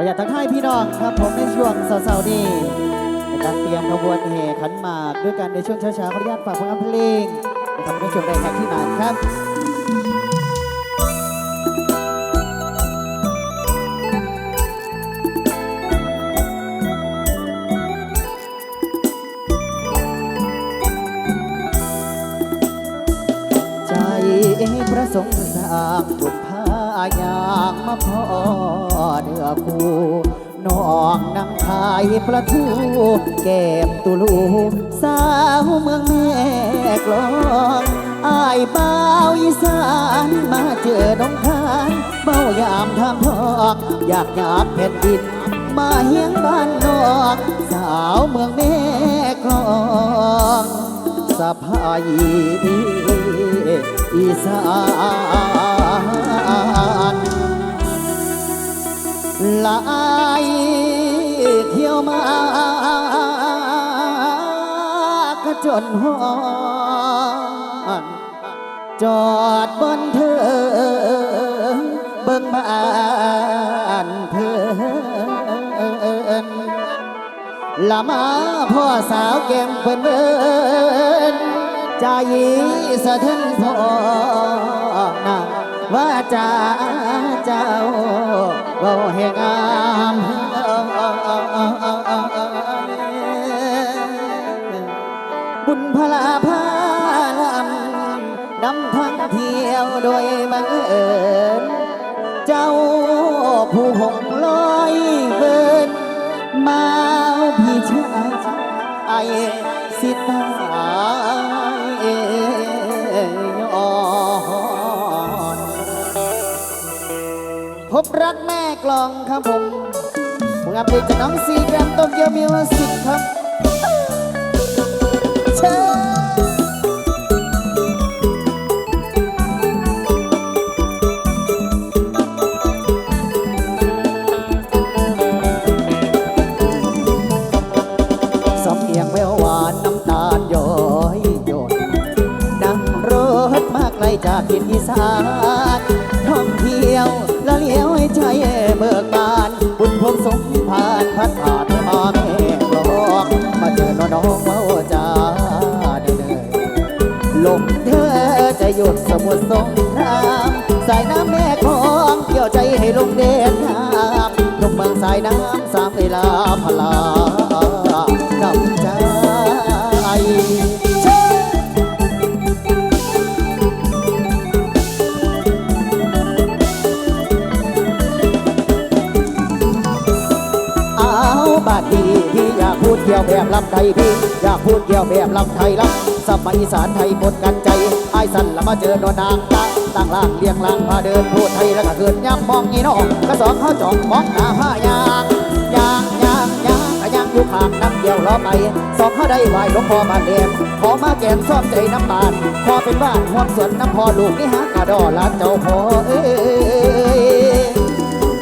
ออยากทักทายพี่น้องครับผมในช่วงเสาร์นี้ในการเตรียมขบวนแห่ขันหมากด้วยกันในช่วงเช้าๆขออนุญาตฝากผลงานเพลงนะครับในช่วงแรกที่มาครับใจประสงค์สร้างบุญ พายางมาพอเดือคู่น้องนั่งขายประทูแก้มตุลูสาวเมืองแม่กลองอายบ่าวอีสานมาเจอน้องคานเบ้ายามทางทอกอยากอยากแผ่นดิน มาเฮียงบ้านนอก สาวเมืองแม่กลองสะพายอีสาน ลายเที่ยวมากระจนหอนจอดบนเธอเบิ่งบ้านเธอละมาพ่อสาวแก้มเพิ่นเบิ่นใจสะเทือนพอนะ ว่าจะเจ้าเว้าแห่งามบุญพลาพาลำนำทั้งเที่ยวโดยบังเอิญเจ้าผู้หงลอยเบินมาพี่ชายไอสิตา พบรักแม่กลองครับผมผลงานเพลงจากน้องซีแกรมต้มเยวมิวสิกครับเชิญ พาดพัดผ่านมาแม่กลองมาเจอน้องน้องเมาจ้าเด้อลมเธอจะหยุดสมุทรสงครามสายน้ำแม่ของเกี่ยวใจให้ลงเด่นน้ำลงเมืองสายน้ำสามเวลาพลา ไทยพี่อยากพูดเกี่ยวแบบลำไทยลำสมัยอีสานไทยหมดกันใจไอ้สันละมาเจอโนนางตาตั้งล่างเรียงล่างพาเดินพูดไทยแล้วก็เกิดย้ำมองอีน้องกระสองเขาจ่องมองหน้าผ้ายางยางยางยางกะยางอยู่ข้างน้ำเดียวล้อไปสอบเขาได้ไหวหลวงพ่อบานเดมขอมาแกมซ่อมใจน้ำบานพอเป็นบ้านห่วงสวนน้ำพอลูกนี่หากระดอลานเจ้าพอเอ้ย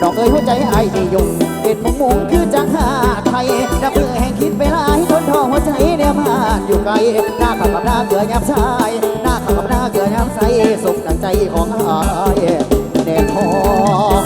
ดอกเอ้ยหัวใจไอ้ที่ยุ่ง เป็นมุงมุงคือจังหาไทยดับเบื่อแห่งคิดเวลาให้ทนทองหัวใจเนี่ยมาอยู่ไกลหน้าขับกับหน้าเกลือยับชายหน้าขับกับหน้าเกลือยับใสสุขดังใจของอายแน่ทอน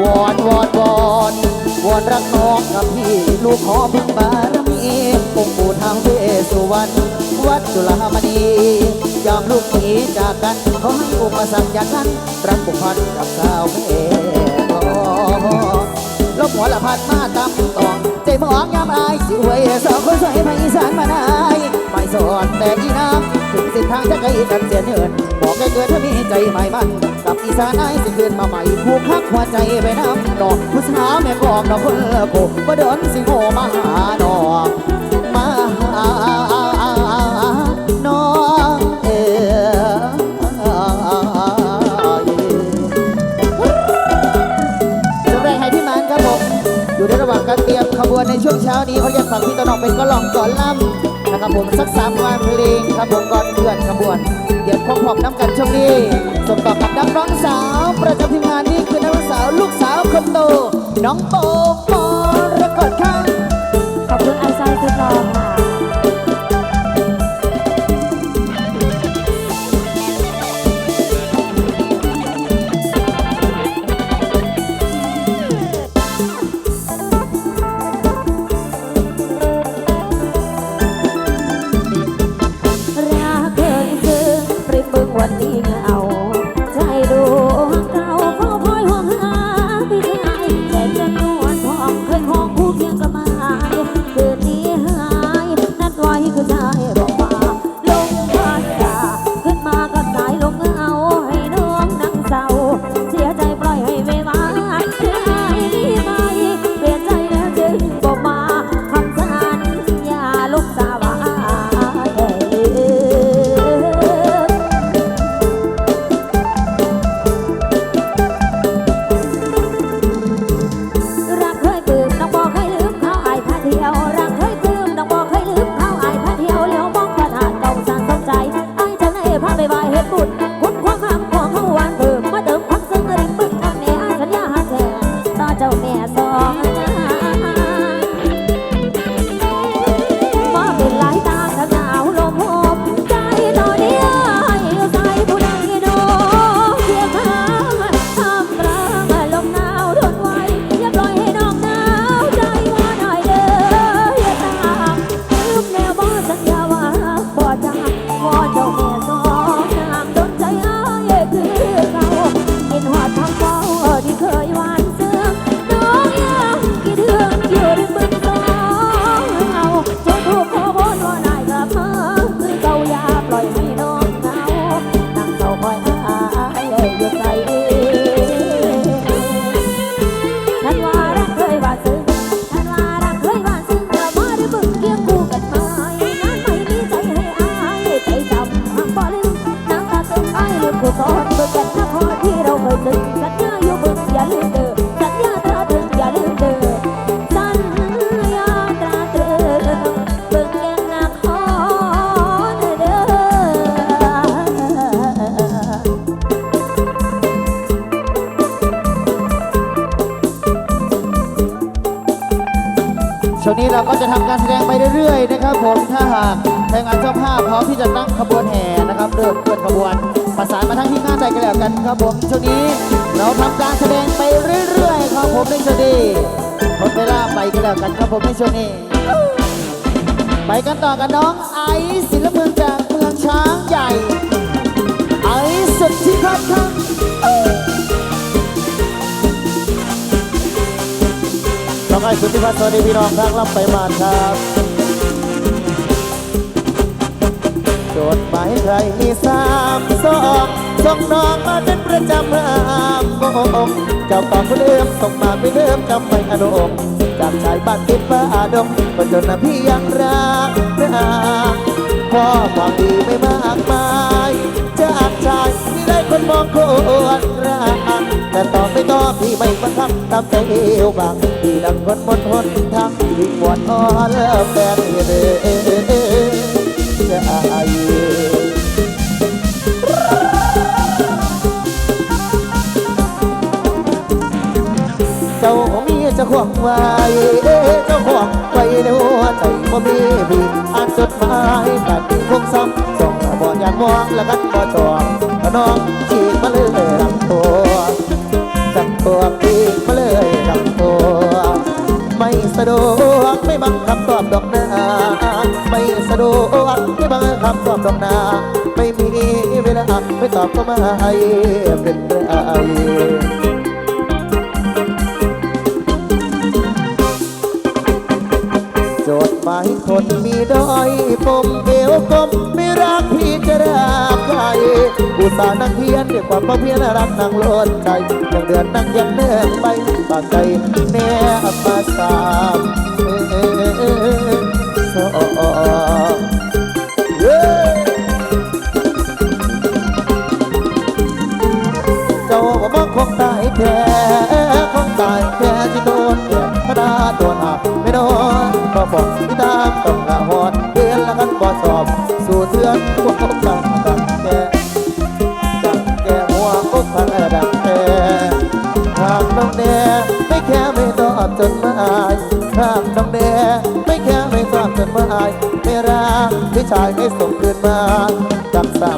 วอนวอนวอนวอนรักน้องกับพี่ลูกขอพึ่งบารมีองค์ปู่ทางเวสสุวรรณวัดจุฬามณี ยอมลูกหนีจากกันขอให้อุปสรรคอย่างนั้นรักผูกพันกับสาวแม่กลอลบหัวละพัดมาตำตองใจมองยามอายสิหวยสาวคนสวยภาอีสานมานายไม่สอนแต่อีน้ำถึงเส้นทางจะไกลกันเสียเนินบอกให้เกิดถ้ามีใจใหม่มันกับอีสานไอ้สิคืนมาใหม่ผูกคักหัวใจไปน้ำดอกผู้สาวแม่กอกดอกคนละโกบ่เดินสิโงมาหาดอก เขาอยากฟังพี่ตะนองเป็นก็ลองก่อนล่ำนะครับผมสักสามวันเพลงครับผมก่อนเพื่อนขบวน เดี๋ยวพร้อมๆน้ำกันช่วงนี้ส่งต่อกับนักร้องสาว ประจำทีมงานนี่คือนักร้องสาวลูกสาวคนโตน้องโป ช่วงนี้เราก็จะทำการแสดงไปเรื่อยๆนะครับ ผมถ้าหากทางงานเจ้าภาพพร้อมที่จะตั้งขบวนแห่นะครับเริ่มเคลื่อนขบวนประสานมาทั้งที่หน้าใจกันแล้วกันครับผมช่วงนี้เราทำการแสดงไปเรื่อยๆครับผมในช่วงนี้หมดเวลาไปกันแล้วกันครับผมในช่วงนี้ ไปกันต่อกันน้องไอซ์ศิลปเไอซ์สุดที่พัดสวัสดีพี่น้องทางรับไปมาครับจดหมายใครมีสามสองส่งน้องมาเป็นประจำห้ามโมงเจ้าก่อนผู้เดิมส่งมาไม่เดิมจำไม่อนุมจากชายบ้านติดฟ้าดงก็จนนพี่ยังรักนะพอความดีไม่มากมายจากชายที่ได้คนมองโคนรัก แต่ต่อไม่ต่อพี่ไม่บังคับตามใจเอวบางพี่ดังคนหมดหนทางวิ่งวนอ่อนแฟนเด้อจะอายเจ้ามีเจ้าของไว้เจ้าของไว้ในหัวใจบ่มีพี่อ่านจดหมายแต่ถึงคงซ้ำส่งบ่อยากมองแล้วกันบ่ บังคับตอบดอกนาไม่มีเวลาไม่ตอบก็ไม่เป็นไรโจทย์หมายคนมีด้อยปมเอวกลมไม่รักพี่จะรักใครอุตส่าห์นั่งเพียนด้วยความเพียรรักนั่งโลดใจยังเดือนนั่งยันเนื่องไปปากใจแน่มาสาม กลียดพระดาตัวหนักไม่โดนก็บอกที่ตามต้องละหอดเรียนแล้วกันบ่สอบ สู่เทือนพวกังตั้งแกตั้งแกหัวอกพังดังแกหากน้องแดไม่แค่ไม่ตอบจนมาอายหากน้องแดไม่แค่ไม่ตอบจนมาอายไม่รักพี่ชายให้ส่งคืนมาจากสา